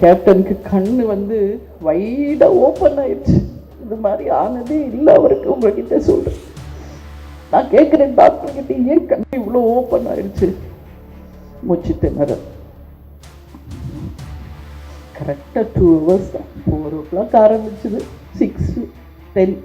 கேப்டனுக்கு கண்ணு வந்து வைடா ஓப்பன் ஆயிடுச்சு. இது மாதிரி ஆனதே இல்லை அவருக்கு உங்ககிட்ட சொல்றேன். நான் கேட்குறேன் டாக்டர் கிட்ட ஏன் கண்ணு இவ்வளோ ஓப்பன் ஆயிடுச்சு? மூச்சு திணற கரெக்டாக டூ ஹவர்ஸ் தான். ஃபோர் ஓ கிளாக் ஆரம்பிச்சது. Six ten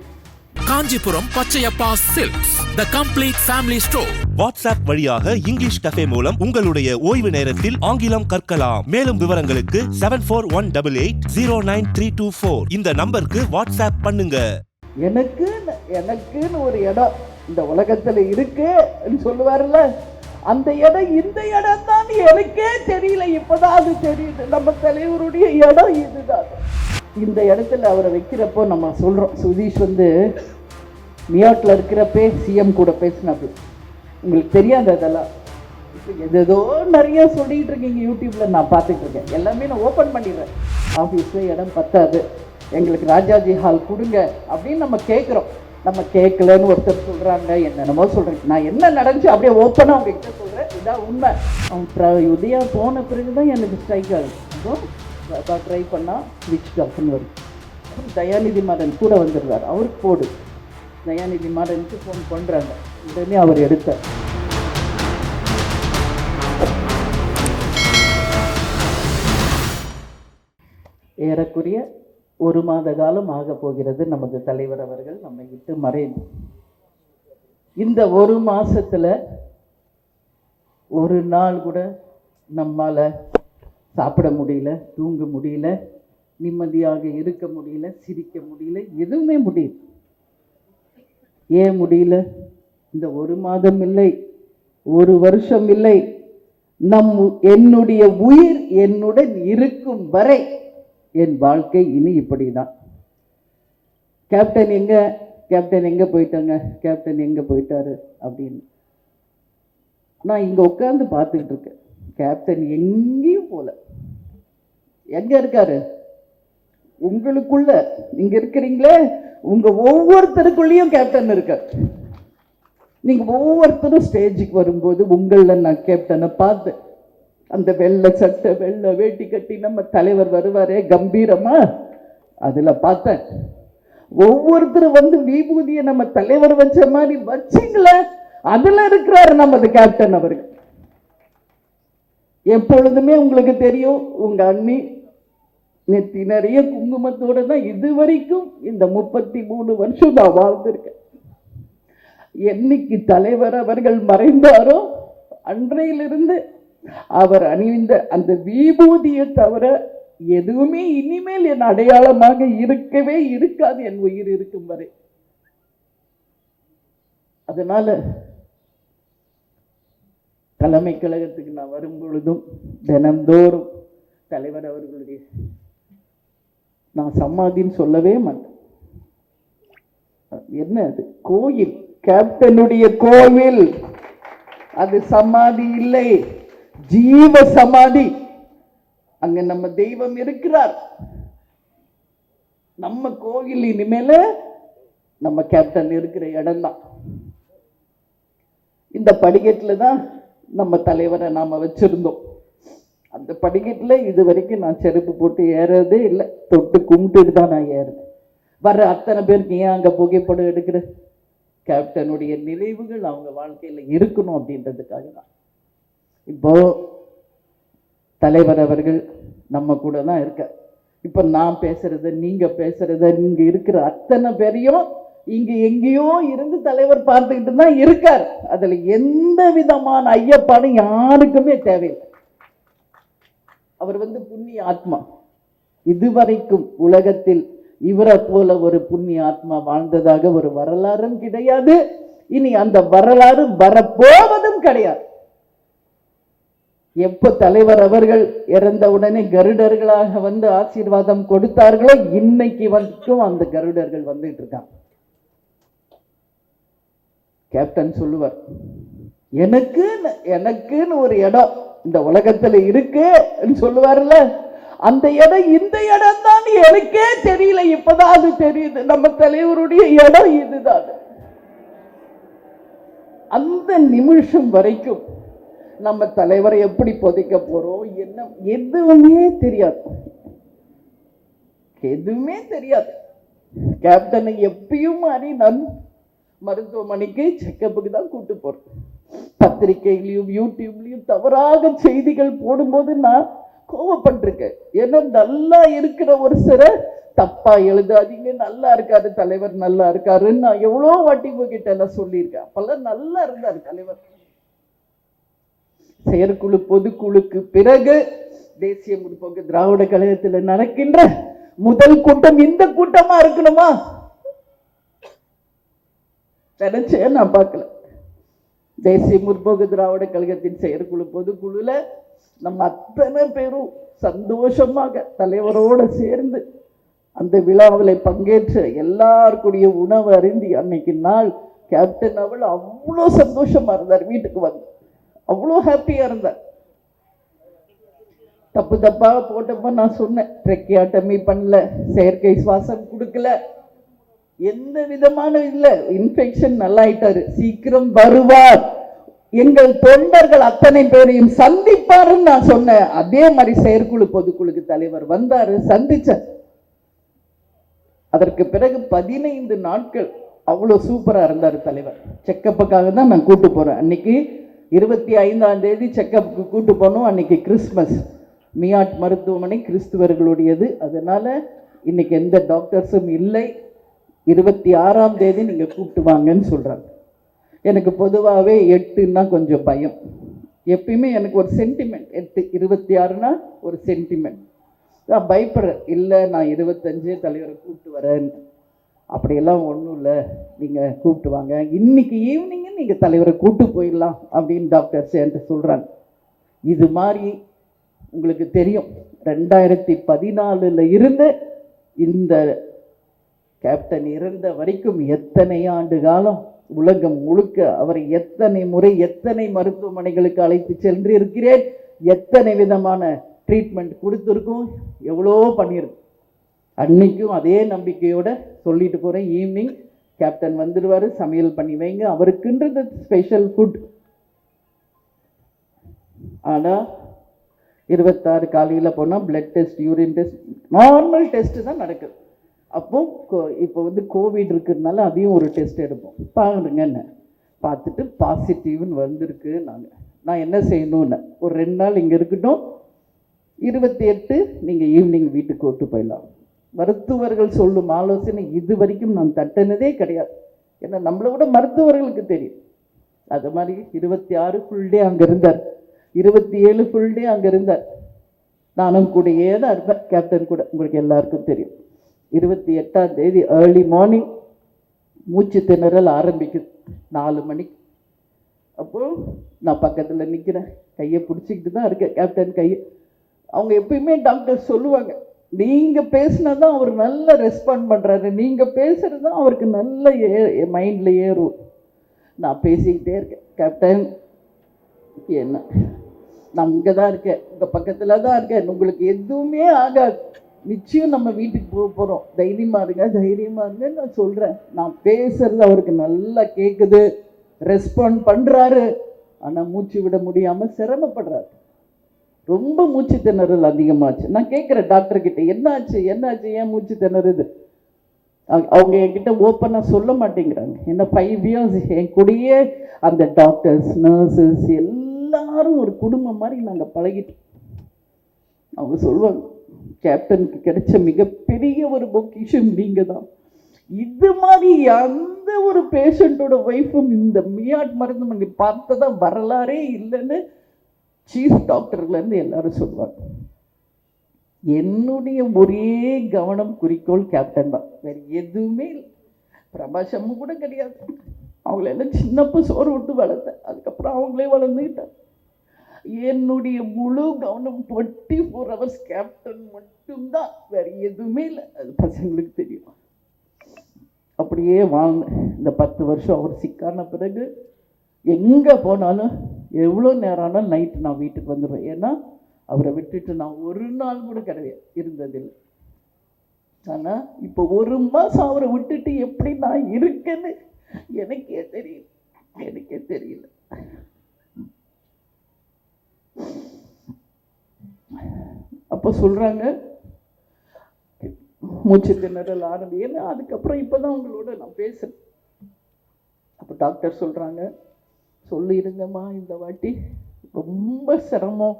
Kanchipuram Pachaiyappa silks. The complete family store WhatsApp வழியாக இங்கிலீஷ் கஃபே மூலம் உங்களுடைய ஓய்வு நேரத்தில் ஆங்கிலம் கற்கலாம். மேலும் விவரங்களுக்கு seven four one double eight zero nine three two four இந்த நம்பருக்கு வாட்ஸ்அப் பண்ணுங்க. எனக்குன்னு எனக்குன்னு ஒரு இடம் இந்த உலகத்துல இருக்குன்னு சொல்லுவார்ல அந்த இடம் இந்த இடம் தான் எனக்கே தெரியல. இப்பதான் அது தெரியுது. நம்ம தலைவருடைய இடம் இதுதான். இந்த இடத்துல அவரை வைக்கிறப்போ நம்ம சொல்றோம். சுதீஷ் வந்து நியூயார்க்கில் இருக்கிறப்பே சிஎம் கூட பேசினது. உங்களுக்கு தெரியாது அதெல்லாம் இப்போ எதேதோ நிறைய சொல்லிகிட்டு இருக்கீங்க யூடியூப்பில் நான் பார்த்துட்டு இருக்கேன். எல்லாமே நான் ஓப்பன் பண்ணிடுறேன். ஆஃபீஸில் இடம் பத்தாது. எங்களுக்கு ராஜாஜி ஹால் கொடுங்க அப்படின்னு நம்ம கேட்குறோம் நம்ம கேட்கலன்னு ஒருத்தர் சொல்கிறாங்க என்னென்னமோ சொல்கிறேன் நான் என்ன நடந்துச்சு அப்படியே ஓப்பனாக அவங்ககிட்ட சொல்கிறேன் இதான் உண்மை. அவன் ட்ரை உதயா போன பிறகு தான் எனக்கு ஸ்ட்ரைக் ஆகுது. ட்ரை பண்ணால் விச் ஆஃப்னு வரும். தயாநிதி மாறன் கூட வந்துடுவார் அவருக்கு போடு. தயாநிதி மாறனுக்கு ஃபோன் பண்ணுறாங்க உடனே அவர் எடுத்தார். ஏறக்குறைய ஒரு மாத காலம் ஆக போகிறது நமது தலைவர் அவர்கள் நம்மை விட்டு மறைந்து. இந்த ஒரு மாதத்தில் ஒரு நாள் கூட நம்மால் சாப்பிட முடியல தூங்க முடியல நிம்மதியாக இருக்க முடியல சிரிக்க முடியல எதுவுமே முடியல. ஏன் முடியல? இந்த ஒரு மாதம் இல்லை ஒரு வருஷம் இல்லை. நம் என்னுடைய உயிர் என்னுடன் இருக்கும் வரை என் வாழ்க்கை இனி இப்படி தான் கேப்டன் எங்க? கேப்டன் எங்க போயிட்டாங்க? கேப்டன் எங்க போயிட்டாரு அப்படின்னு. நான் இங்க உட்காந்து பார்த்துக்கிட்டு இருக்கேன். கேப்டன் எங்கேயும் போல. எங்க இருக்காரு? உங்களுக்குள்ள. நீங்கள் இருக்கிறீங்களே? உங்க ஒவ்வொருத்தருக்குள்ளேயும் கேப்டன் இருக்கார். நீங்கள் ஒவ்வொருத்தரும் ஸ்டேஜுக்கு வரும்போது உங்களில் நான் கேப்டனை பார்த்தேன் அந்த வெள்ளை சட்டை வெள்ளை வேட்டி கட்டி நம்ம தலைவர் வருவாரே கம்பீரமாக அதில் பார்த்தேன். ஒவ்வொருத்தரும் வந்து விபூதியை நம்ம தலைவர் வச்ச மாதிரி வச்சிங்களே அதில் இருக்கிறாரு நமது கேப்டன் அவர்கள் எப்பொழுதுமே உங்களுக்கு தெரியும் உங்கள் அண்ணி நெத்தி நிறைய குங்குமத்தோட தான் இது வரைக்கும் இந்த முப்பத்தி மூணு வருஷம் நான் வாழ்ந்திருக்கேன். என்னைக்கு தலைவர் அவர்கள் மறைந்தாரோ அன்றையிலிருந்து அவர் அணிந்த அந்த விபூதியை தவிர எதுவுமே இனிமேல் என் அடையாளமாக இருக்கவே இருக்காது என் உயிர் இருக்கும் வரை. அதனால தலைமை கழகத்துக்கு நான் வரும் பொழுதும் தினந்தோறும் தலைவர் அவர்களுடைய நான் சமாதின்னு சொல்லவே மாட்டேன். என்ன அது? கோயில். கேப்டனுடைய கோவில். அது சமாதி இல்லை. ஜீவ சமாதி. அங்க நம்ம தெய்வம் இருக்கிறார். நம்ம கோவில் இனிமேல நம்ம கேப்டன் இருக்கிற இடம் தான் இந்த படிக்கட்டுல தான் நம்ம தலைவரை நாம வச்சிருந்தோம். அந்த படிக்கட்டில் இது வரைக்கும் நான் செருப்பு போட்டு ஏறதே இல்லை. தொட்டு கும்பிட்டுட்டு தான் நான் ஏறுறேன் வர்ற அத்தனை பேருக்கு ஏன் அங்கே புகைப்படம் எடுக்கிற? கேப்டனுடைய நினைவுகள் அவங்க வாழ்க்கையில் இருக்கணும் அப்படின்றதுக்காக தான். இப்போ தலைவர் அவர்கள் நம்ம கூட தான் இருக்க இப்போ நான் பேசுகிறத நீங்கள் பேசுகிறத இங்கே இருக்கிற அத்தனை பேரையும் இங்கே எங்கேயோ இருந்து தலைவர் பார்த்துக்கிட்டு தான் இருக்கார். அதில் எந்த விதமான ஐயப்பாடும் யாருக்குமே தேவையில்லை. அவர் வந்து புண்ணிய ஆத்மா. இதுவரைக்கும் உலகத்தில் இவரை போல ஒரு புண்ணிய ஆத்மா வாழ்ந்ததாக ஒரு வரலாறும் கிடையாது. இனி அந்த வரலாறு வரப்போவதும் கிடையாது. எப்ப தலைவர் அவர்கள் இறந்த உடனே கருடர்களாக வந்து ஆசீர்வாதம் கொடுத்தார்களோ இன்னைக்கு வரைக்கும் அந்த கருடர்கள் வந்துட்டு இருக்காங்க. கேப்டன் சொல்லுவார் எனக்குன்னு எனக்குன்னு ஒரு இடம் இந்த உலகத்துல இருக்குன்னு சொல்லுவார்ல அந்த இடம் இந்த இடம் தான் எனக்கே தெரியல. இப்பதான் அது தெரியுது. நம்ம தலைவருடைய இடம் இதுதான். அந்த நிமிஷம் வரைக்கும் நம்ம தலைவரை எப்படி புதைக்க போறோம் என்ன எதுவுமே தெரியாது. எதுவுமே தெரியாது. கேப்டனை எப்பயும் மாறி நான் மருத்துவமனைக்கு செக்கப்புக்கு தான் கூட்டு போறேன். பத்திரிக்கையிலையும் யூடியூப்லயும் தவறாக செய்திகள் போடும்போது நான் கோவப்பட்டிருக்கேன். ஏன்னா நல்லா இருக்கிற ஒரு சில தப்பா எழுதாதீங்க நல்லா இருக்காரு தலைவர் நல்லா இருக்காருன்னு நான் எவ்வளோ வாட்டி உங்ககிட்ட எல்லாம் சொல்லியிருக்கேன். அப்பெல்லாம் நல்லா இருந்தார் தலைவர். செயற்குழு பொதுக்குழுக்கு பிறகு தேசிய முற்போக்கு திராவிட கழகத்தில் நடக்கின்ற முதல் கூட்டம் இந்த கூட்டமா இருக்கணுமா? நினைச்சேன் நான் பார்க்கல. தேசிய முற்போக்கு திராவிட கழகத்தின் செயற்குழு பொதுக்குழுல நம்ம அத்தனை பேரும் சந்தோஷமாக தலைவரோட சேர்ந்து அந்த விழாவில் பங்கேற்ற எல்லாருக்குடைய உணவு அருந்தி அன்னைக்கு நாள் கேப்டன் அவள் அவ்வளோ சந்தோஷமாக இருந்தார் வீட்டுக்கு வந்து. அவ்வளோ ஹாப்பியாக இருந்தார். தப்பு தப்பாக போட்டப்ப நான் சொன்னேன் ட்ரெக்கியாட்டமி பண்ணல செயற்கை சுவாசம் கொடுக்கல எந்த விதமான இல்லை. இன்ஃபெக்ஷன் நல்லாயிட்டாரு. சீக்கிரம் வருவார். எங்கள் தொண்டர்கள் அத்தனை பேரையும் சந்திப்பாருன்னு நான் சொன்னேன். அதே மாதிரி செயற்குழு பொதுக்குழுக்கு தலைவர் வந்தாரு சந்திச்சார். அதற்கு பிறகு பதினைந்து நாட்கள் அவ்வளோ சூப்பராக இருந்தார் தலைவர். செக்கப்புக்காக தான் நான் கூட்டு போகிறேன் அன்னைக்கு இருபத்தி ஐந்தாம் தேதி செக்கப்புக்கு கூட்டு போனோம். அன்னைக்கு கிறிஸ்மஸ் மியாட் மருத்துவமனை கிறிஸ்துவர்களுடையது. அதனால் இன்னைக்கு எந்த டாக்டர்ஸும் இல்லை. இருபத்தி ஆறாம் தேதி நீங்கள் கூப்பிட்டு வாங்கன்னு சொல்கிறாங்க எனக்கு பொதுவாகவே எட்டுன்னா கொஞ்சம் பயம். எப்பயுமே எனக்கு ஒரு சென்டிமெண்ட் எட்டு இருபத்தி ஆறுனா ஒரு சென்டிமெண்ட் நான் பயப்படுறேன். இல்லை நான் இருபத்தஞ்சு தலைவரை கூப்பிட்டு வரேன். அப்படியெல்லாம் ஒன்றும் இல்லை. நீங்கள் கூப்பிட்டு வாங்க. இன்னைக்கு ஈவினிங்கு நீங்கள் தலைவரை கூப்பிட்டு போயிடலாம் அப்படின்னு டாக்டர்ஸ் சேர்ந்து சொல்கிறாங்க இது மாதிரி உங்களுக்கு தெரியும். ரெண்டாயிரத்தி பதினாலில் இருந்து இந்த கேப்டன் இறந்த வரைக்கும் எத்தனை ஆண்டு காலம் உலகம் முழுக்க அவரை எத்தனை முறை எத்தனை மருத்துவமனைகளுக்கு அழைத்து சென்று இருக்கிறேன் எத்தனை விதமான ட்ரீட்மெண்ட் கொடுத்துருக்கோம்? எவ்வளோ பண்ணியிருக்கும்? அன்னைக்கும் அதே நம்பிக்கையோட சொல்லிட்டு போகிறேன் ஈவினிங் கேப்டன் வந்துடுவார். சமையல் பண்ணி வைங்க. அவருக்குன்றது ஸ்பெஷல் ஃபுட் ஆனால் இருபத்தாறு காலையில் போனால் blood test urine test normal test தான் நடக்குது. அப்போ கோ- இப்போ வந்து கோவிட் இருக்கிறதுனால அதையும் ஒரு டெஸ்ட் எடுப்போம். பாருங்க என்ன? பார்த்துட்டு பாசிட்டிவ்னு வந்திருக்கு நாங்கள் நான் என்ன செய்யணும்னு? ஒரு ரெண்டு நாள் இங்கே இருக்கட்டும். இருபத்தி எட்டு நீங்கள் ஈவினிங் வீட்டுக்கு கூட்டு போயிடலாம். மருத்துவர்கள் சொல்லும் ஆலோசனை இது வரைக்கும் நான் தட்டினதே கிடையாது. ஏன்னா நம்மளை விட மருத்துவர்களுக்கு தெரியும். அது மாதிரி இருபத்தி ஆறு ஃபுல் டே அங்கே இருந்தார். இருபத்தி ஏழு ஃபுல் டே அங்கே இருந்தார். நானும் கூடயே தான் இருப்பேன். கேப்டன் கூட. உங்களுக்கு எல்லாருக்கும் தெரியும். இருபத்தி எட்டாம் தேதி ஏர்லி மார்னிங் மூச்சு திணறல் ஆரம்பிக்குது. நாலு மணிக்கு அப்போ நான் பக்கத்தில் நிற்கிறேன் கையை பிடிச்சிக்கிட்டு தான் இருக்கேன். கேப்டன் கையை. அவங்க எப்பயுமே டாக்டர் சொல்லுவாங்க நீங்கள் பேசினா தான் அவர் நல்ல ரெஸ்பாண்ட் பண்ணுறாரு நீங்கள் பேசுகிறது தான் அவருக்கு நல்ல ஏ மைண்டில் ஏறும். நான் பேசிக்கிட்டே இருக்கேன். கேப்டன் என்ன? நான் இங்கே தான் இருக்கேன். உங்கள் பக்கத்தில் தான் இருக்கேன். உங்களுக்கு எதுவுமே ஆகாது. நிச்சயம் நம்ம வீட்டுக்கு போக போகிறோம் தைரியமாக இருங்க தைரியமாக இருங்கன்னு நான் சொல்கிறேன் நான் பேசுறது அவருக்கு நல்லா கேட்குது ரெஸ்பாண்ட் பண்ணுறாரு ஆனால் மூச்சு விட முடியாமல் சிரமப்படுறாரு. ரொம்ப மூச்சு திணறல் அதிகமாச்சு. நான் கேட்குறேன் டாக்டர்கிட்ட என்னாச்சு என்னாச்சு? ஏன் மூச்சு திணறுது? அவங்க- அவங்க என்கிட்ட ஓப்பனாக சொல்ல மாட்டேங்கிறாங்க. என்ன ஃபைவ் இயர்ஸ் என் கூடயே அந்த டாக்டர்ஸ் நர்சஸ் எல்லாரும் ஒரு குடும்பம் மாதிரி நாங்கள் பழகிட்டோம். அவங்க சொல்லுவாங்க கேப்டனுக்கு கிடைச்ச மிகப்பெரிய ஒரு பொக்கிஷன் நீங்கள் தான் இது மாதிரி எந்த ஒரு பேஷண்ட்டோட ஒய்ஃபும் இந்த மியாட் மருந்துமனை பார்த்ததா வரலாறே இல்லைன்னு சீஃப் டாக்டர்லேருந்து எல்லாரும் சொல்லுவாங்க. என்னுடைய ஒரே கவனம் குறிக்கோள் கேப்டன் தான். வேறு எதுவுமே இல்லை. பிரபாஷமும் கூட கிடையாது. அவங்கள எல்லாம் சின்னப்ப சோறு விட்டு வளர்த்தேன். அதுக்கப்புறம் அவங்களே வளர்ந்துக்கிட்டாங்க. என்னுடைய முழு கவனம் டுவெண்ட்டி ஃபோர் ஹவர்ஸ் கேப்டன் மட்டும்தான். வேற எதுவுமே இல்லை. அது பசங்களுக்கு தெரியும். அப்படியே வாழ்ந்தேன் இந்த பத்து வருஷம் அவர் சிக்கான பிறகு எங்கே போனாலும் எவ்வளோ நேரம் ஆனாலும் நைட்டு நான் வீட்டுக்கு வந்துடுவேன் ஏன்னா அவரை விட்டுட்டு நான் ஒரு நாள் கூட கிடையாது இருந்ததில்லை ஆனால் இப்போ ஒரு மாதம் அவரை விட்டுட்டு எப்படி நான் இருக்கேன்னு எனக்கே தெரியல. எனக்கே தெரியல. அப்போ சொல்கிறாங்க மூச்சு திணறல் ஆரம்பி. ஏன்னா அதுக்கப்புறம் இப்போ தான் உங்களோட நான் பேசுகிறேன் அப்போ டாக்டர் சொல்கிறாங்க சொல்லியிருங்கம்மா இந்த வாட்டி ரொம்ப சிரமம்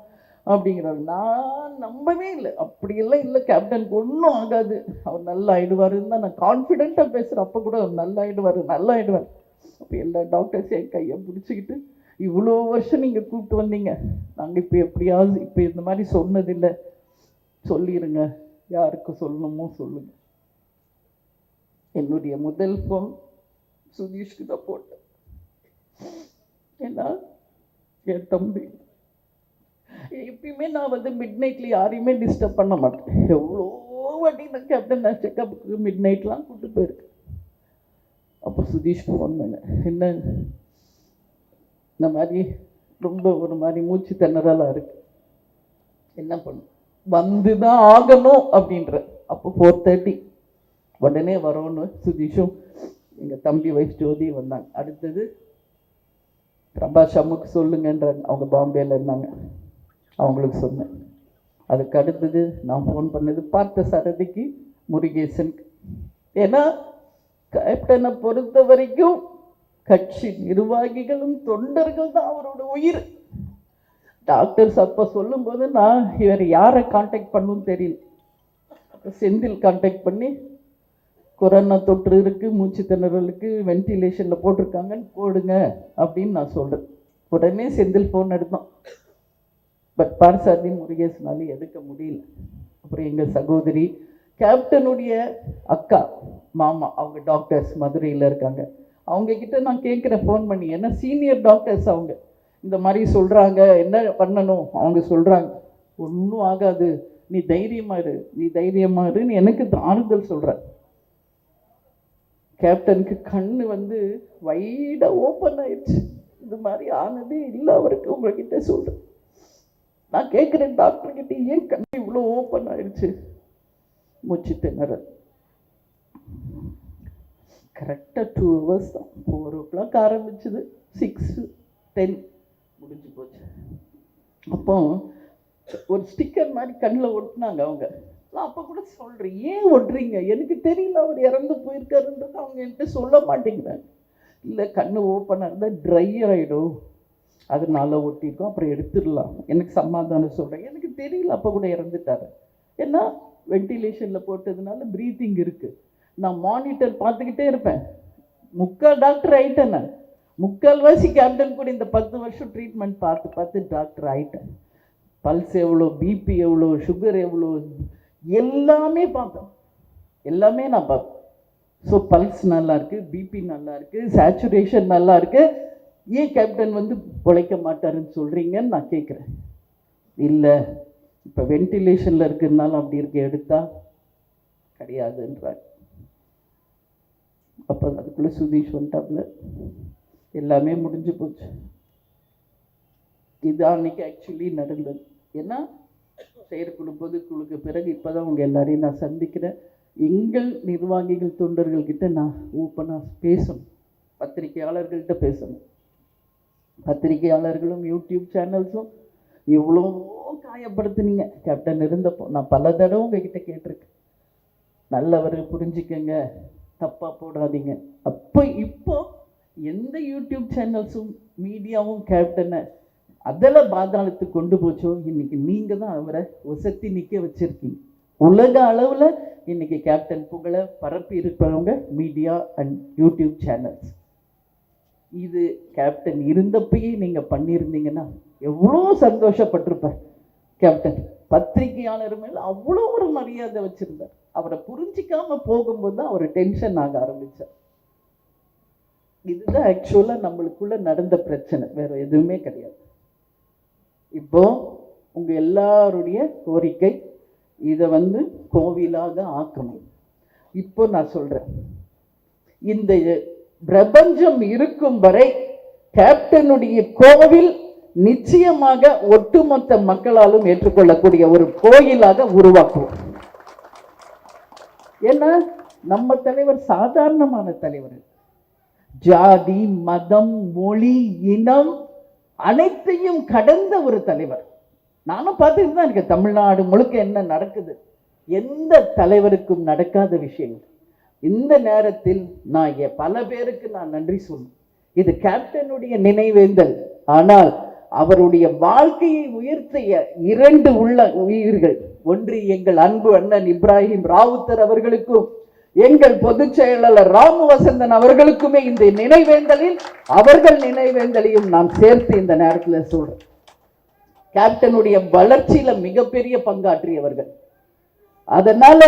அப்படிங்கிறாரு. நான் நம்பவே இல்லை. அப்படியெல்லாம் இல்லை கேப்டனுக்கு ஒன்றும் ஆகாது. அவர் நல்லா ஆயிடுவாருன்னு தான் நான் கான்ஃபிடென்ட்டாக பேசுகிறேன் அப்போ கூட அவர் நல்லா ஆயிடுவார் நல்லா ஆயிடுவார் அப்போ எல்லா டாக்டர்ஸையும் என் கையை பிடிச்சிக்கிட்டு இவ்வளோ வருஷம் நீங்கள் கூப்பிட்டு வந்தீங்க. நாங்கள் இப்போ எப்படியாவது இப்போ இந்த மாதிரி சொன்னதில்லை. சொல்லிடுங்க யாருக்கு சொல்லணுமோ சொல்லுங்க. என்னுடைய முதல் ஃபோன் சுதீஷ்க்கு தான் போட்டேன். ஏன்னா என் தம்பி. எப்பயுமே நான் வந்து மிட் நைட்டில் யாரையுமே டிஸ்டர்ப் பண்ண மாட்டேன். எவ்வளோ வாட்டி நான் கேப்டன் நான் செக்கப்புக்கு மிட் நைட்லாம் கூப்பிட்டு போயிருக்கேன். அப்போ சுதீஷ்க்கு ஃபோன் பண்ணேன். என்ன? இந்த மாதிரி ரொம்ப ஒரு மாதிரி மூச்சு திணறலாக இருக்கு. என்ன பண்ணும்? வந்து தான் ஆகணும் அப்படின்ற. அப்போ ஃபோர் தேர்ட்டி உடனே வரோன்னு சுதீஷும் எங்கள் தம்பி வைஃப் ஜோதி வந்தாங்க. அடுத்தது பிரபா ஷம்முக்கு சொல்லுங்கன்றாங்க. அவங்க பாம்பேயில் இருந்தாங்க. அவங்களுக்கு சொன்னேன். அதுக்கு அடுத்தது நான் ஃபோன் பண்ணது பார்த்த சரதிக்கு முருகேசனுக்கு. ஏன்னா கேப்டனை பொறுத்த வரைக்கும் கட்சி நிர்வாகிகளும் தொண்டர்கள் தான் அவரோட உயிர். டாக்டர்ஸ் அப்போ சொல்லும்போது நான் இவர் யாரை காண்டாக்ட் பண்ணும் தெரியல. செந்தில் காண்டாக்ட் பண்ணி கொரோனா தொற்று இருக்குது மூச்சு திணறலுக்கு வென்டிலேஷனில் போட்டிருக்காங்கன்னு போடுங்க அப்படின்னு நான் சொல்கிறேன் உடனே செந்தில் ஃபோன் எடுத்தோம் பட் பார்சாதி முருகேசனால எடுக்க முடியல. அப்புறம் எங்கள் சகோதரி கேப்டனுடைய அக்கா மாமா அவங்க டாக்டர்ஸ் மதுரையில் இருக்காங்க. அவங்கக்கிட்ட நான் கேட்குறேன் ஃபோன் பண்ணி. ஏன்னா சீனியர் டாக்டர்ஸ் அவங்க. இந்த மாதிரி சொல்கிறாங்க என்ன பண்ணணும்? அவங்க சொல்கிறாங்க ஒன்றும் ஆகாது. நீ தைரியமா இரு. நீ தைரியமாறு நீ எனக்கு ஆறுதல் சொல்கிற கேப்டனுக்கு கண் வந்து வைடாக ஓப்பன் ஆயிடுச்சு. இது மாதிரி ஆனதே இல்லை அவருக்கு. உங்ககிட்ட சொல்கிறேன் நான் கேட்குறேன் டாக்டர்கிட்ட ஏன் கண்ணு இவ்வளோ ஓப்பன் ஆயிடுச்சு? மூச்சு திணறல். கரெக்டாக டூ ஹவர்ஸ் தான். ஃபோர் ஓ கிளாக் ஆரம்பிச்சது. சிக்ஸ் டென் முடிஞ்சு போச்சு. அப்போ ஒரு ஸ்டிக்கர் மாதிரி கண்ணில் ஒட்டினாங்க அவங்க. நான் அப்போ கூட சொல்கிறேன் ஏன் ஒட்டுறீங்க? எனக்கு தெரியல அவர் இறந்து போயிருக்காருன்றது அவங்க என்கிட்ட சொல்ல மாட்டேங்கிறாங்க. இல்லை கண்ணு ஓப்பனாக இருந்தால் ட்ரை ஆகிடும் அதனால ஒட்டிருக்கோம். அப்புறம் எடுத்துடலாம். எனக்கு சமாதானம் சொல்கிறேன் எனக்கு தெரியல அப்போ கூட இறந்துட்டாரு. ஏன்னா வென்டிலேஷனில் போட்டதுனால ப்ரீத்திங் இருக்குது நான் மானிட்டர் பார்த்துக்கிட்டே இருப்பேன். முக்கால் டாக்டர் ஆகிட்டேன் நான். முக்கால்வாசி கேப்டன் கூட இந்த பத்து வருஷம் ட்ரீட்மெண்ட் பார்த்து பார்த்து டாக்டர் ஆகிட்டேன் பல்ஸ் எவ்வளோ பிபி எவ்வளோ சுகர் எவ்வளோ எல்லாமே பார்த்தோம் எல்லாமே நான் பார்ப்பேன் ஸோ பல்ஸ் நல்லாயிருக்கு பிபி நல்லாயிருக்கு சேச்சுரேஷன் நல்லாயிருக்கு ஏன் கேப்டன் வந்து பிழைக்க மாட்டாருன்னு சொல்கிறீங்கன்னு நான் கேட்குறேன். இல்லை இப்போ வென்டிலேஷனில் இருக்கிறதுனால அப்படி இருக்க எடுத்தா கிடையாதுன்றாங்க அப்போ அதுக்குள்ளே சுதீஷ் வந்துட்டாப்புல எல்லாமே முடிஞ்சு போச்சு. இது அன்னைக்கு ஆக்சுவலி நடந்தது. ஏன்னா செயற்குழு பொதுக்குழுக்கு பிறகு இப்போ தான் உங்கள் எல்லாரையும் நான் சந்திக்கிறேன். எங்கள் நிர்வாகிகள் தொண்டர்கள்கிட்ட நான் ஓப்பனாக பேசணும். பத்திரிகையாளர்கள்ட்ட பேசணும். பத்திரிகையாளர்களும் யூடியூப் சேனல்ஸும் எவ்வளோ காயப்படுத்துனீங்க. கேப்டன் இருந்தப்போ நான் பல தடவை உங்ககிட்ட கேட்டிருக்கேன். நல்லவர் புரிஞ்சுக்கங்க. தப்பாக போடாதீங்க. அப்போ இப்போ எந்த யூடியூப் சேனல்ஸும் மீடியாவும் கேப்டனை அதில் பாதாளத்துக்கு கொண்டு போச்சோ இன்னைக்கு நீங்கள் தான் அவரை ஒசத்தி நிற்க வச்சுருக்கீங்க. உலக அளவில் இன்னைக்கு கேப்டன் புகழை பரப்பி இருக்கிறவங்க மீடியா அண்ட் யூடியூப் சேனல்ஸ் இது கேப்டன் இருந்தப்பயே நீங்கள் பண்ணியிருந்தீங்கன்னா எவ்வளோ சந்தோஷப்பட்டிருப்பார் கேப்டன் பத்திரிகையாளர் மேல் அவ்வளோ ஒரு மரியாதை வச்சுருந்தார். அவரை புரிஞ்சிக்காம போகும்போது தான் அவர் டென்ஷன் ஆக ஆரம்பிச்சார். இதுதான் ஆக்சுவலாக நம்மளுக்குள்ள நடந்த பிரச்சனை. வேற எதுவுமே கிடையாது. இப்போ உங்க எல்லாருடைய கோரிக்கை இதை வந்து கோவிலாக ஆக்கணும். இப்போ நான் சொல்றேன். இந்த பிரபஞ்சம் இருக்கும் வரை கேப்டனுடைய கோவில் நிச்சயமாக ஒட்டுமொத்த மக்களாலும் ஏற்றுக்கொள்ளக்கூடிய ஒரு கோயிலாக உருவாக்குவோம். ஏன்னா நம்ம தலைவர் சாதாரணமான தலைவர். ஜாதி மதம் மொழி இனம் அனைத்தையும் கடந்த ஒரு தலைவர். நானும் பார்த்துட்டு தான் இருக்கேன். தமிழ்நாடு முழுக்க என்ன நடக்குது? எந்த தலைவருக்கும் நடக்காத விஷயங்கள். இந்த நேரத்தில் நான் பல பேருக்கு நான் நன்றி சொல்லும் இது கேப்டனுடைய நினைவேந்தல். ஆனால் அவருடைய வாழ்க்கையை உயர்த்திய இரண்டு உள்ள உயிர்கள் ஒன்று எங்கள் அன்பு அண்ணன் இப்ராஹிம் ராவுத்தர் அவர்களுக்கும் எங்கள் பொதுச் செயலாளர் ராமு வசந்தன் அவர்களுக்குமே இந்த நினைவேந்தலில் அவர்கள் நினைவேந்தலையும் நான் சேர்த்து இந்த நேரத்தில் சொல்றேன். கேப்டனுடைய வளர்ச்சியில மிகப்பெரிய பங்காற்றியவர்கள். அதனால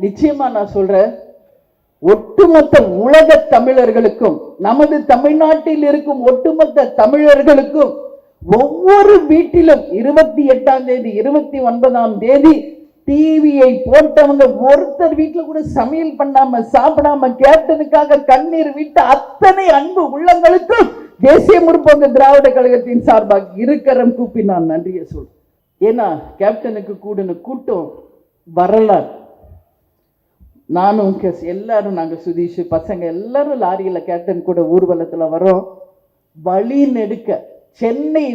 நிச்சயமா நான் சொல்றேன் ஒட்டுமொத்த உலக தமிழர்களுக்கும் நமது தமிழ்நாட்டில் இருக்கும் ஒட்டுமொத்த தமிழர்களுக்கும் ஒவ்வொரு வீட்டிலும் இருபத்தி எட்டாம் தேதி இருபத்தி ஒன்பதாம் தேதி டிவியை போட்டவங்க ஒருத்தர் வீட்டில் கூட சமையல் பண்ணாம சாப்பிடாம கேப்டனுக்காக கண்ணீர் விட்டு அத்தனை அன்பு உள்ளங்களுக்கும் தேசிய முற்போக்கு திராவிட கழகத்தின் சார்பாக இருக்கிறம் கூப்பி நான் நன்றியை சொல்றேன் ஏன்னா கேப்டனுக்கு கூடின கூட்டம் வரலாறு. நானும் எல்லாரும் நாங்கள் சுதீஷ் பசங்க எல்லாரும் லாரியில் கேப்டன் கூட ஊர்வலத்தில் வரோம் வழி நெடுக்க சென்னை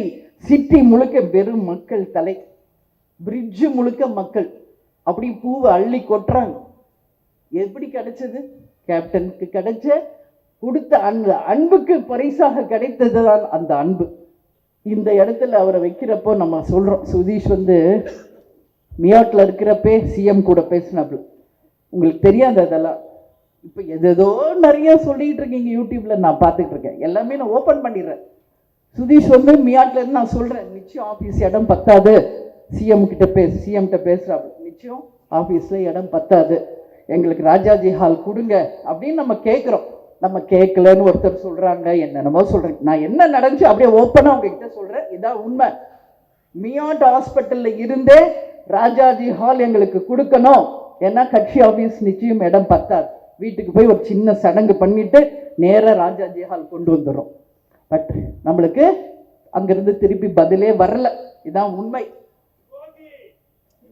சிட்டி முழுக்க வெறும் மக்கள் தலை பிரிட்ஜு முழுக்க மக்கள். அப்படி பூவை அள்ளி கொட்டுறாங்க. எப்படி கிடைச்சது? கேப்டனுக்கு கிடைச்ச கொடுத்த அந்த அன்புக்கு பரிசாக கிடைத்தது தான் அந்த அன்பு. இந்த இடத்துல அவரை வைக்கிறப்போ நம்ம சொல்கிறோம் சுதீஷ் வந்து மியாட்டில் இருக்கிறப்பே சிஎம் கூட பேசினாப்புல உங்களுக்கு தெரியாது அதெல்லாம். இப்போ எதோ நிறைய சொல்லிகிட்டு இருக்கீங்க யூடியூப்பில் நான் பார்த்துட்டு இருக்கேன். எல்லாமே நான் ஓப்பன் பண்ணிடுறேன். சுதீஷ் வந்து மியாட்லேருந்து நான் சொல்கிறேன் நிச்சயம் ஆஃபீஸ் இடம் பத்தாது. சிஎம் கிட்ட பேச சிஎம்கிட்ட நிச்சயம் ஆஃபீஸில் இடம் பத்தாது. எங்களுக்கு ராஜாஜி ஹால் கொடுங்க அப்படின்னு நம்ம கேட்குறோம் நம்ம கேட்கலன்னு ஒருத்தர் சொல்கிறாங்க என்னென்னமோ சொல்கிறேன் நான் என்ன நடந்துச்சு அப்படியே ஓப்பனாக உங்ககிட்ட சொல்கிறேன் இதான் உண்மை. மியாட் ஹாஸ்பிட்டலில் இருந்தே ராஜாஜி ஹால் எங்களுக்கு கொடுக்கணும். ஏன்னா கட்சி ஆஃபீஸ் நிச்சயம் இடம் பத்தாது. வீட்டுக்கு போய் ஒரு சின்ன சடங்கு பண்ணிவிட்டு நேராக ராஜாஜி ஹால் கொண்டு வந்துடும் பட் நம்மளுக்கு அங்கிருந்து திருப்பி பதிலே வரல. இதான் உண்மை.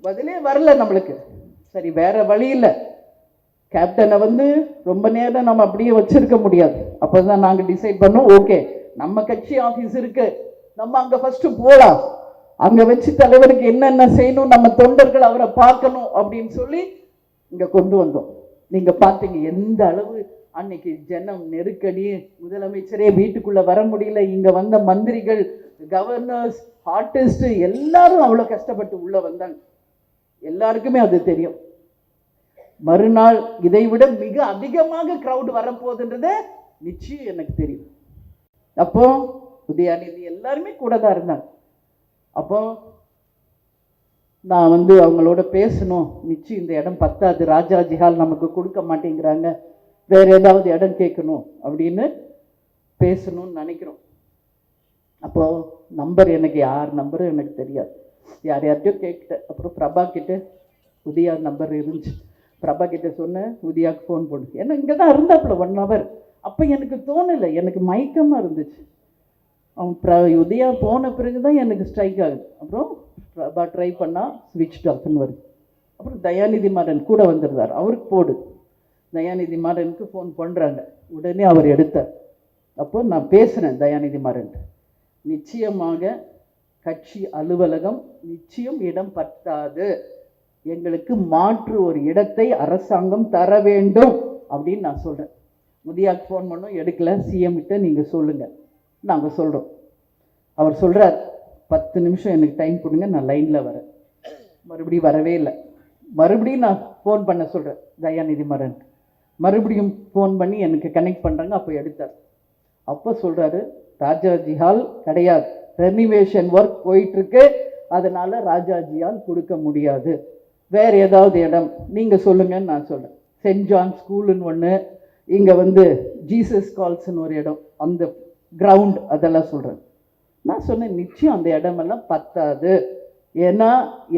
பதிலே வரல நம்மளுக்கு. சரி வேற வழி இல்லை. கேப்டனை வந்து ரொம்ப நேரம் நம்ம அப்படியே வச்சிருக்க முடியாது. அப்பதான் நாங்க டிசைட் பண்ணோம் ஓகே நம்ம கட்சி ஆஃபீஸ் இருக்கு. நம்ம அங்க ஃபர்ஸ்ட் போகலாம் அங்க வச்சு தலைவருக்கு என்னென்ன செய்யணும் நம்ம தொண்டர்கள் அவரை பார்க்கணும் அப்படின்னு சொல்லி இங்க கொண்டு வந்தோம். நீங்க பார்த்தீங்க எந்த அளவு அன்னைக்கு ஜனம் நெருக்கடி முதலமைச்சரே வீட்டுக்குள்ளே வர முடியல இங்கே வந்த மந்திரிகள் கவர்னர்ஸ் ஆர்டிஸ்ட் எல்லாரும் அவ்வளோ கஷ்டப்பட்டு உள்ளே வந்தாங்க. எல்லாருக்குமே அது தெரியும். மறுநாள் இதை விட மிக அதிகமாக கிரவுட் வரப்போகுதுன்றது நிச்சயம் எனக்கு தெரியும். அப்போ உதயாநிதி எல்லாருமே கூட தான் இருந்தாங்க. அப்போ நான் வந்து அவங்களோட பேசணும். நிச்சயம் இந்த இடம் பத்தாது. ராஜா ஜிஹால் நமக்கு கொடுக்க மாட்டேங்கிறாங்க. வேறு ஏதாவது இடம் கேட்கணும் அப்படின்னு பேசணும்னு நினைக்கிறோம். அப்போது நம்பர் எனக்கு யார் நம்பரும் எனக்கு தெரியாது. யார் யார்கிட்டயோ கேட்டேன் அப்புறம் பிரபா கிட்ட உதயா நம்பர் இருந்துச்சு. பிரபா கிட்டே சொன்னேன் உதயாவுக்கு ஃபோன் போடு. ஏன்னா இங்கே தான் இருந்தாப்புல ஒன் ஹவர் அப்போ எனக்கு தோணலை. எனக்கு மயக்கமாக இருந்துச்சு. அவன் ப்ர உதயா போன பிறகு தான் எனக்கு ஸ்ட்ரைக் ஆகுது. அப்புறம் பிரபா ட்ரை பண்ணால் ஸ்விட்ச் ஆஃப்னு வருது. அப்புறம் தயாநிதி மாறன் கூட வந்திருந்தார் அவருக்கு போடு. தயாநிதி மாறனுக்கு ஃபோன் பண்ணுறாங்க உடனே அவர் எடுத்தார். அப்போ நான் பேசுகிறேன் தயாநிதி மாறன். நிச்சயமாக கட்சி அலுவலகம் நிச்சயம் இடம் பத்தாது. எங்களுக்கு மாற்று ஒரு இடத்தை அரசாங்கம் தர வேண்டும் அப்படின்னு நான் சொல்கிறேன் முதியாக்கு ஃபோன் பண்ணோம் எடுக்கல. சிஎம் கிட்ட நீங்கள் சொல்லுங்கள் நாங்கள் சொல்கிறோம் அவர் சொல்கிறார் பத்து நிமிஷம் எனக்கு டைம் கொடுங்க நான் லைனில் வரேன். மறுபடியும் வரவே இல்லை. மறுபடியும் நான் ஃபோன் பண்ண சொல்கிறேன் தயாநிதி மாறன். மறுபடியும் ஃபோன் பண்ணி எனக்கு கனெக்ட் பண்ணுறாங்க அப்போ எடுத்தார். அப்போ சொல்கிறாரு ராஜாஜி ஹால் கிடையாது. ரெனிவேஷன் ஒர்க் போயிட்டுருக்கு. அதனால் ராஜாஜி ஹால் கொடுக்க முடியாது. வேறு ஏதாவது இடம் நீங்கள் சொல்லுங்கன்னு நான் சொல்கிறேன் சென்ட் ஜான் ஸ்கூலுன்னு ஒன்று இங்கே வந்து ஜீசஸ் கால்ஸ்னு ஒரு இடம் அந்த கிரவுண்ட் அதெல்லாம் சொல்கிறேன் நான் சொன்னேன் நிச்சயம் அந்த இடமெல்லாம் பத்தாது. ஏன்னா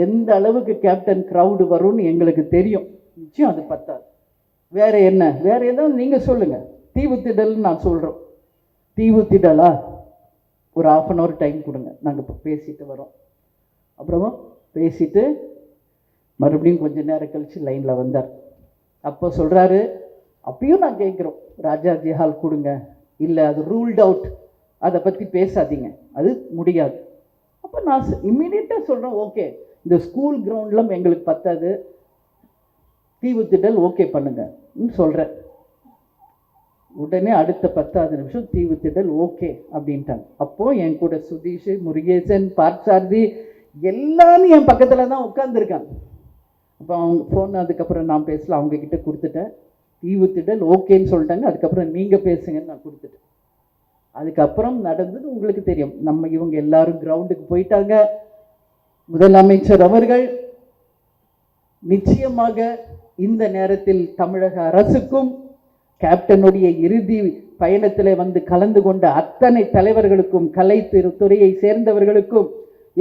எந்த அளவுக்கு கேப்டன் க்ரௌடு வரும்னு எங்களுக்கு தெரியும். நிச்சயம் அது பத்தாது. வேற என்ன? வேற ஏதாவது நீங்கள் சொல்லுங்கள் தீவுத்திடல்னு நான் சொல்கிறோம் திடலா? ஒரு ஆஃப் அன் ஹவர் டைம் கொடுங்க. நாங்கள் இப்போ பேசிட்டு வரோம். அப்புறமா பேசிட்டு மறுபடியும் கொஞ்ச நேரம் கழிச்சு லைனில் வந்தார். அப்போ சொல்கிறாரு அப்பயும் நான் கேட்குறோம். ராஜாஜி ஹால் கொடுங்க. இல்லை அது ரூல்ட் அவுட் அதை பற்றி பேசாதீங்க. அது முடியாது. அப்போ நான் இம்மிடியட்டாக சொல்கிறேன் ஓகே. இந்த ஸ்கூல் கிரவுண்டில் எங்களுக்கு பத்தாது. தீவுத்திடல் ஓகே பண்ணுங்கள் சொல்கிறேன் உடனே அடுத்த பத்தாவது நிமிஷம் தீவு திடல் ஓகே அப்படின்ட்டாங்க. அப்போது என் கூட சுதீஷ் முருகேசன் பார்த்தார்தி எல்லாரும் என் பக்கத்தில் தான் உட்காந்துருக்காங்க அப்போ அவங்க ஃபோன் அதுக்கப்புறம் நான் பேசல அவங்கக்கிட்ட கொடுத்துட்டேன். தீவு திடல் ஓகேன்னு சொல்லிட்டாங்க. அதுக்கப்புறம் நீங்கள் பேசுங்கன்னு நான் கொடுத்துட்டேன். அதுக்கப்புறம் நடந்தது உங்களுக்கு தெரியும். நம்ம இவங்க எல்லாரும் கிரவுண்டுக்கு போயிட்டாங்க. முதலமைச்சர் அவர்கள் நிச்சயமாக இந்த நேரத்தில் தமிழக அரசுக்கும் கேப்டனுடைய இறுதி பயணத்தில் வந்து கலந்து கொண்ட அத்தனை தலைவர்களுக்கும் கலை துறையை சேர்ந்தவர்களுக்கும்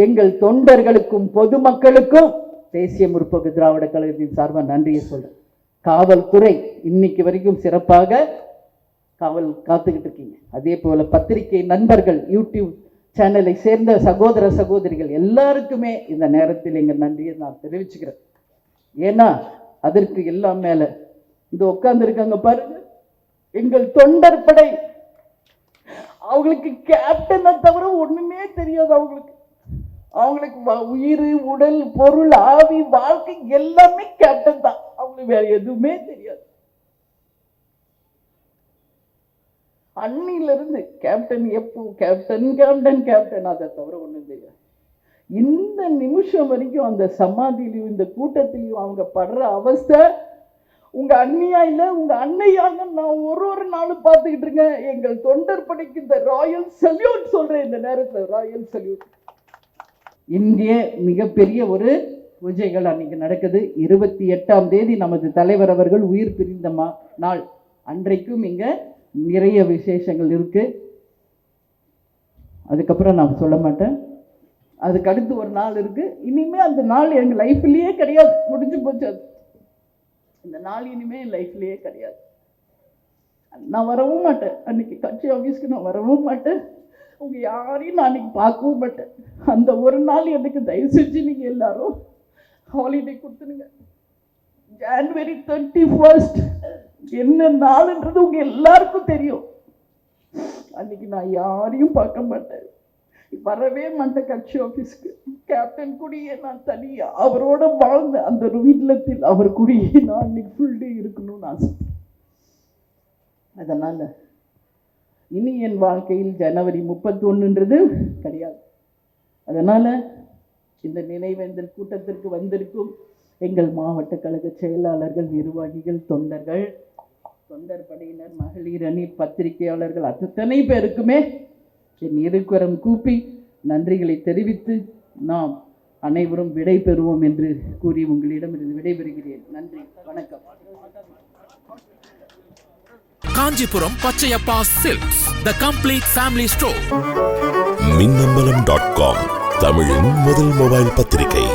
எங்கள் தொண்டர்களுக்கும் பொதுமக்களுக்கும் தேசிய முற்போக்கு திராவிட கழகத்தின் சார்பாக நன்றியை சொல்றேன். காவல்துறை இன்னைக்கு வரைக்கும் சிறப்பாக காவல் காத்துக்கிட்டு இருக்கீங்க. அதே போல பத்திரிகை நண்பர்கள் யூடியூப் சேனலை சேர்ந்த சகோதர சகோதரிகள் எல்லாருக்குமே இந்த நேரத்தில் எங்கள் நன்றியை நான் தெரிவிச்சுக்கிறேன். ஏன்னா அதற்கு எல்லாம் மேல. இது உட்கார்ந்துருக்காங்க பாருங்க. எங்கள் தொண்டர் படை. அவங்களுக்கு கேப்டனை தவிர ஒண்ணுமே தெரியாது அவங்களுக்கு. அவங்களுக்கு வ- உயிர் உடல் பொருள் ஆவி வாழ்க்கை எல்லாமே கேப்டன் தான். அவங்களுக்கு வேற எதுவுமே தெரியாது. அன்னில இருந்து கேப்டன் எப்போ கேப்டன் கேப்டன் கேப்டன் அதை தவிர ஒண்ணும் தெரியாது. இந்த நிமிஷம் வரைக்கும் அந்த சமாதியிலையும் இந்த கூட்டத்திலையும் அவங்க படுற அவஸ்தை உங்க அண்ணியா இல்லை உங்க அன்னையாக நான் ஒரு ஒரு நாளும் பார்த்துக்கிட்டு இருக்கேன். எங்கள் தொண்டர் படைக்கு இந்த ராயல் சல்யூட் சொல்றேன். இந்த நேரத்தில் ராயல் சல்யூட். இந்திய மிகப்பெரிய ஒரு பூஜைகள் அன்னைக்கு நடக்குது. இருபத்தி எட்டாம் தேதி நமது தலைவர் அவர்கள் உயிர் பிரிந்த மா நாள். அன்றைக்கும் இங்க நிறைய விசேஷங்கள் இருக்கு. அதுக்கப்புறம் நான் சொல்ல மாட்டேன். அதுக்கு அடுத்து ஒரு நாள் இருக்குது இனிமேல் அந்த நாள் எங்கள் லைஃப்லேயே கிடையாது. முடிஞ்சு போச்சு அது. இந்த நாள் இனிமேல் என் லைஃப்லேயே கிடையாது. நான் வரவும் மாட்டேன். அன்றைக்கி கட்சி ஆஃபீஸ்க்கு நான் வரவும் மாட்டேன். உங்கள் யாரையும் நான் அன்னைக்கு பார்க்கவும் மாட்டேன். அந்த ஒரு நாள் எனக்கு தயவு செஞ்சு நீங்கள் எல்லாரும் ஹாலிடே கொடுத்துருங்க ஜான்வரி தேர்ட்டி ஃபர்ஸ்ட் என்ன நாளுன்றது உங்கள் எல்லாருக்கும் தெரியும். அன்றைக்கி நான் யாரையும் பார்க்க மாட்டேன். வரவே மாட்டேன் கட்சி ஆஃபீஸ்க்கு கேப்டன் கூடயே நான் தனியாக அவரோட வாழ்ந்த அந்த ஒரு அவர் கூடயே நான் அன்னைக்கு ஃபுல் டே இருக்கணும்னு ஆசை. அதனால் இனி என் வாழ்க்கையில் ஜனவரி முப்பத்தொன்றுன்றது கிடையாது. அதனால் இந்த நினைவேந்தல் கூட்டத்திற்கு வந்திருக்கும் எங்கள் மாவட்ட கழக செயலாளர்கள் நிர்வாகிகள் தொண்டர்கள் தொண்டர் படையினர் மகளிர் அணி பத்திரிகையாளர்கள் அத்தனை பேருக்குமே என் இருக்கரம் கூப்பி நன்றிகளை தெரிவித்து நாம் அனைவரும் விடை பெறுவோம் என்று கூறி உங்களிடமிருந்து விடைபெறுகிறேன். நன்றி. வணக்கம். Kanchipuram Pachaiyappa silks the complete family store Minnambalam dot com தமிழின் முதல் மொபைல் பத்திரிகை.